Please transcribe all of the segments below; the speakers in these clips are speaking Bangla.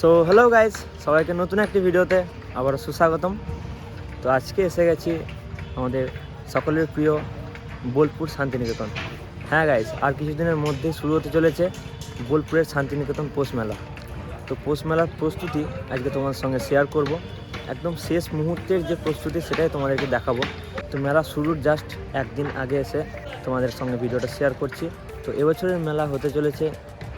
সো হ্যালো গাইস সবাইকে নতুন একটি ভিডিওতে আবার সুস্বাগতম। তো আজকে এসে গেছি আমাদের সকলের প্রিয় বোলপুর শান্তিনিকেতন। হ্যাঁ গাইস আর কিছুদিনের মধ্যে শুরু হতে চলেছে বোলপুরের শান্তিনিকেতন পৌষ মেলা। তো পৌষ মেলার প্রস্তুতি আজকে তোমার সঙ্গে শেয়ার করব। একদম শেষ মুহূর্তের যে প্রস্তুতি সেটাই তোমাদেরকে দেখাবো। তো মেলা শুরুর জাস্ট একদিন আগে এসে তোমাদের সঙ্গে ভিডিওটা শেয়ার করছি। তো এবছরের মেলা হতে চলেছে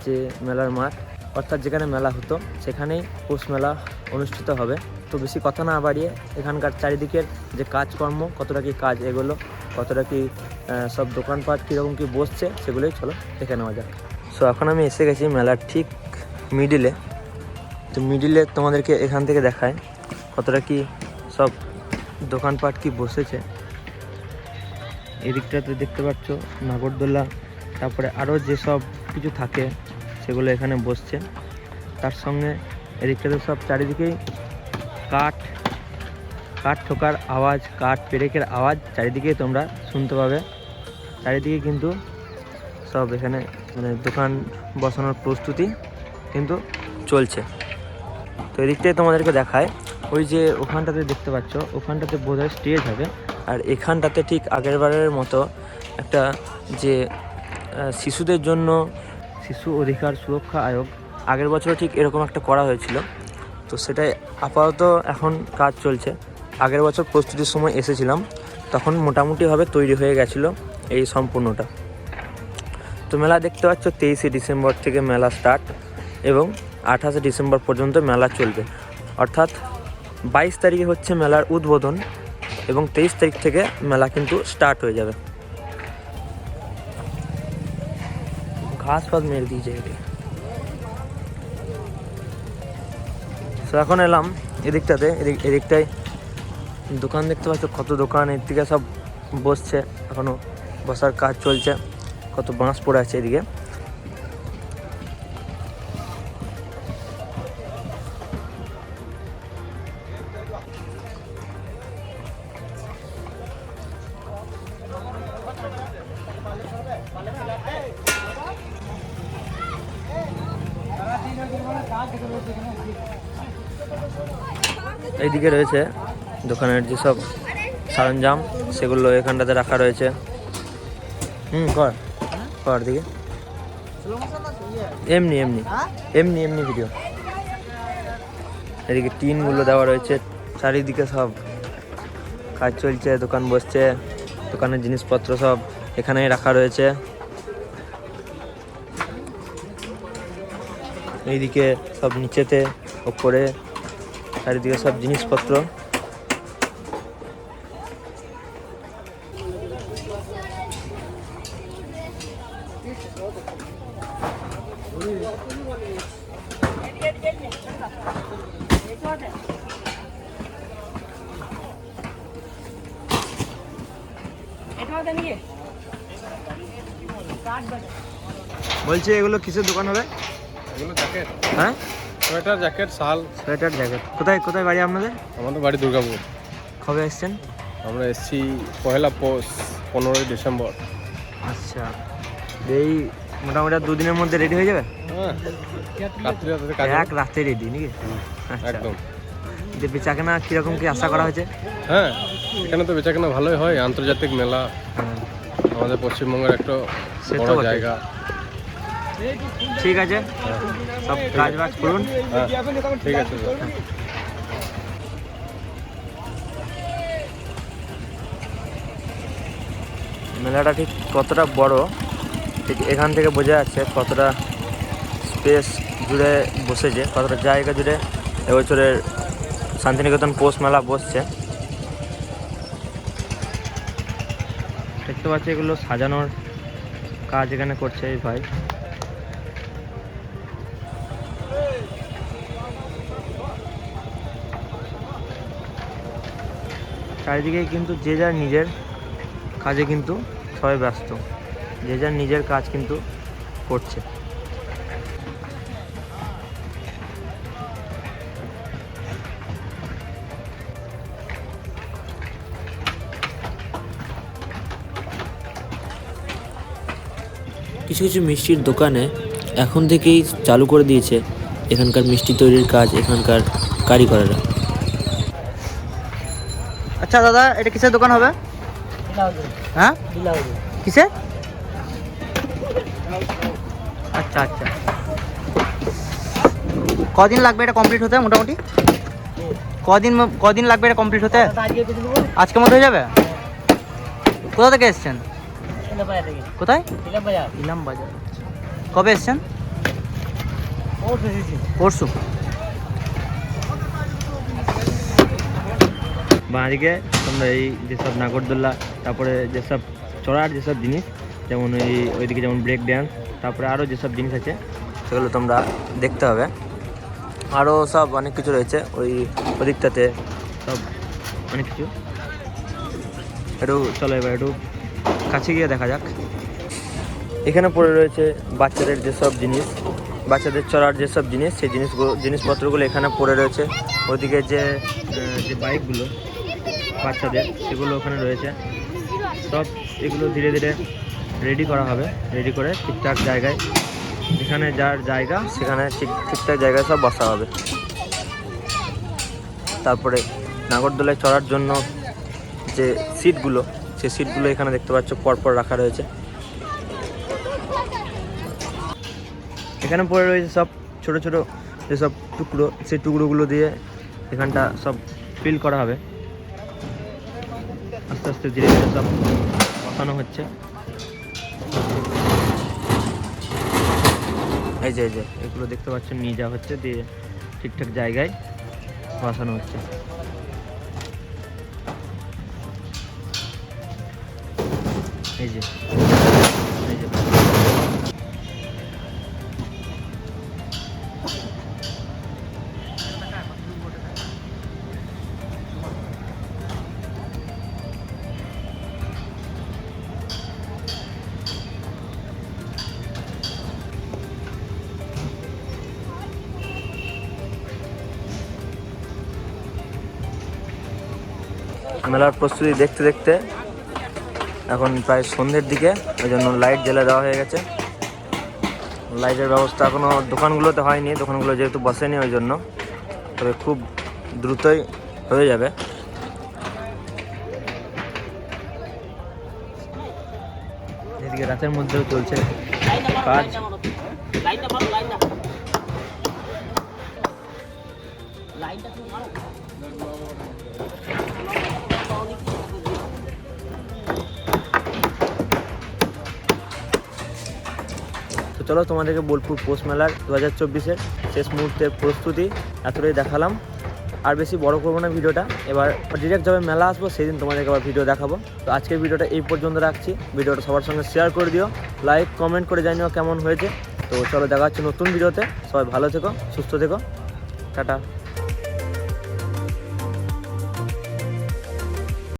যে মেলার মাঠ অর্থাৎ যেখানে মেলা হতো, সেখানেই পৌষ মেলা অনুষ্ঠিত হবে। তো বেশি কথা না বাড়িয়ে এখানকার চারিদিকের যে কাজকর্ম, কতটা কি কাজ এগুলো, কতটা কি সব দোকানপাট কীরকম কি বসছে, সেগুলোই চলো দেখে নেওয়া যাক। সো এখন আমি এসে গেছি মেলার ঠিক মিডিলে তো মিডিলে তোমাদেরকে এখান থেকে দেখায় কতটা কি সব দোকানপাট কি বসেছে। এদিকটাতে দেখতে পাচ্ছ নাগরদোলা, তারপরে আরও যেসব কিছু থাকে সেগুলো এখানে বসছে। তার সঙ্গে এদিকটাতে সব চারিদিকেই কাঠ কাঠ ঠোকার আওয়াজ, কাঠ পেরেকের আওয়াজ চারিদিকেই তোমরা শুনতে পাবে। চারিদিকে কিন্তু সব এখানে মানে দোকান বসানোর প্রস্তুতি কিন্তু চলছে। তো এদিকটাই তোমাদেরকে দেখায়, ওই যে ওখানটাতে দেখতে পাচ্ছ, ওখানটাতে বোধহয় স্টেজ হবে। আর এখানটাতে ঠিক আগের বারের মতো একটা যে শিশুদের জন্য শিশু অধিকার সুরক্ষা আয়োগ। আগের বছর ঠিক এরকম একটা করা হয়েছিল। তো সেটাই আপাতত এখন কাজ চলছে। আগের বছর প্রস্তুতির সময় এসেছিলাম। তখন মোটামুটিভাবে তৈরি হয়ে গেছিল এই সম্পূর্ণটা। তো মেলা দেখতে পাচ্ছ, তেইশে ডিসেম্বর থেকে মেলা স্টার্ট এবং আঠাশে ডিসেম্বর পর্যন্ত মেলা চলবে। অর্থাৎ বাইশ তারিখে হচ্ছে মেলার উদ্বোধন এবং তেইশ তারিখ থেকে মেলা কিন্তু স্টার্ট হয়ে যাবে। ঘাস ফাস মেরে দিয়েছে এদিকে তো এখন এলাম, এদিকটাতে, এদিক এদিকটায়। দোকান দেখতে পাচ্ছ, কত দোকান এর দিকে সব বসছে, এখনও বসার কাজ চলছে, কত বাঁশ পড়ে আছে এদিকে। এইদিকে রয়েছে দোকানের যেসব সরঞ্জাম, সেগুলো এখানটাতে রাখা রয়েছে। হুম, কর কর দিকে। এমনি এমনি এমনি এমনি ভিডিও এদিকে টিনগুলো দেওয়া রয়েছে, চারিদিকে সব কাজ চলছে, দোকান বসছে, দোকানের জিনিসপত্র সব এখানেই রাখা রয়েছে। এইদিকে সব নিচেতে ওপরে চারিদিকে সব জিনিসপত্র। বলছি এগুলো কিসের দোকান হবে? এগুলো জ্যাকেট হ্যাঁ? সোয়েটার জ্যাকেট শাল। সোয়েটার জ্যাকেট কোথায় কোথায় বাড়ি আপনাদের? আমাদের বাড়ি দুর্গাপুর। কবে এসছেন? আমরা এসছি পয়লা পৌষ পনেরোই ডিসেম্বর। আচ্ছা। এই মোটামুটি দুদিনের মধ্যে রেডি হয়ে যাবে? হ্যাঁ। এক রাতে রেডি নাকি? আচ্ছা। একদম। যে বেচাকেনা কীরকম কি আশা করা হয়েছে? হ্যাঁ এখানে তো বেচাকেনা ভালোই হয় আন্তর্জাতিক মেলা। হ্যাঁ, আমাদের পশ্চিমবঙ্গের একটা বড় জায়গা। ঠিক আছে সব কাজ বাজ করুন। ঠিক আছে মেলাটা ঠিক কতটা বড় ঠিক এখান থেকে বোঝা যাচ্ছে কতটা স্পেস জুড়ে বসেছে কতটা জায়গা জুড়ে এবছরের শান্তিনিকেতন পৌষ মেলা বসছে। দেখতে পাচ্ছি এগুলো সাজানোর কাজ এখানে করছে এই ভাই। চারিদিকে কিন্তু যে যার নিজের কাজে কিন্তু সবাই ব্যস্ত। যে যার নিজের কাজ কিন্তু করছে। কিছু কিছু মিষ্টির দোকানে এখন থেকেই চালু করে দিয়েছে এখানকার মিষ্টি তৈরির কাজ, এখানকার কারিগরেরা। আচ্ছা দাদা এটা কিসের দোকান হবে? হ্যাঁ? কিসে আচ্ছা আচ্ছা। কদিন লাগবে এটা কমপ্লিট হতে মোটামুটি? কদিন কদিন লাগবে এটা কমপ্লিট হতে? আজকের মধ্যে হয়ে যাবে? কোথা থেকে এসছেন? কোথায়? ইলাম বাজার কবে এসছেন? পরশু। বাঁদিকে তোমরা এই যেসব নাগরদোল্লা, তারপরে যেসব চড়ার যেসব জিনিস, যেমন ওই, ওইদিকে যেমন ব্রেক ড্যান্স তারপরে আরও যেসব জিনিস আছে, সেগুলো তোমরা দেখতে হবে। আরও সব অনেক কিছু রয়েছে ওই ওদিকটাতে, সব অনেক কিছু। একটু চলো এবার একটু কাছে গিয়ে দেখা যাক। এখানে পড়ে রয়েছে বাচ্চাদের যেসব জিনিস, বাচ্চাদের চড়ার যেসব জিনিস, সেই জিনিসগুলো জিনিসপত্রগুলো এখানে পড়ে রয়েছে। ওদিকে যে যে বাইকগুলো বাচ্চাদের সেগুলো ওখানে রয়েছে। সব এগুলো ধীরে ধীরে রেডি করা হবে রেডি করে ঠিকঠাক জায়গায়। যেখানে যার জায়গা, সেখানে ঠিক ঠিকঠাক জায়গায় সব বসা হবে। তারপরে নাগরদোলায় চড়ার জন্য যে সিটগুলো, সেই সিটগুলো এখানে দেখতে পাচ্ছ পরপর রাখা রয়েছে। এখানে পড়ে রয়েছে সব ছোট ছোট যেসব টুকরো, সেই টুকরোগুলো দিয়ে এখানটা সব ফিল করা হবে। আস্তে আস্তে ধীরে ধীরে সব বসানো হচ্ছে। এই যে এই যে, এগুলো দেখতে পাচ্ছেন, নিয়ে যাওয়া হচ্ছে, দিয়ে ঠিকঠাক জায়গায় বসানো হচ্ছে। এই যে মেলার প্রস্তুতি দেখতে দেখতে এখন প্রায় সন্ধ্যের দিকে ওই জন্য লাইট জ্বেলে দেওয়া হয়ে গেছে। লাইটের ব্যবস্থা এখনও দোকানগুলোতে হয়নি, দোকানগুলো যেহেতু বসেনি ওই জন্য তবে খুব দ্রুতই হয়ে যাবে। এদিকে রাতের মধ্যেও চলছে কাজ। তো চলো তোমাদেরকে বোলপুর পোস্ট মেলার দু হাজার চব্বিশের শেষ মুহূর্তের প্রস্তুতি এতটাই দেখালাম। আর বেশি বড় করব না ভিডিওটা। এবার ডিরেক্ট যবে মেলা আসব, সেদিন তোমাদেরকে আবার ভিডিও দেখাবো। তো আজকের ভিডিওটা এই পর্যন্ত রাখছি। ভিডিওটা সবার সঙ্গে শেয়ার করে দিও লাইক কমেন্ট করে জানিও কেমন হয়েছে। তো চলো দেখা হচ্ছে নতুন ভিডিওতে। সবাই ভালো থেকো, সুস্থ থেকো। টাটা।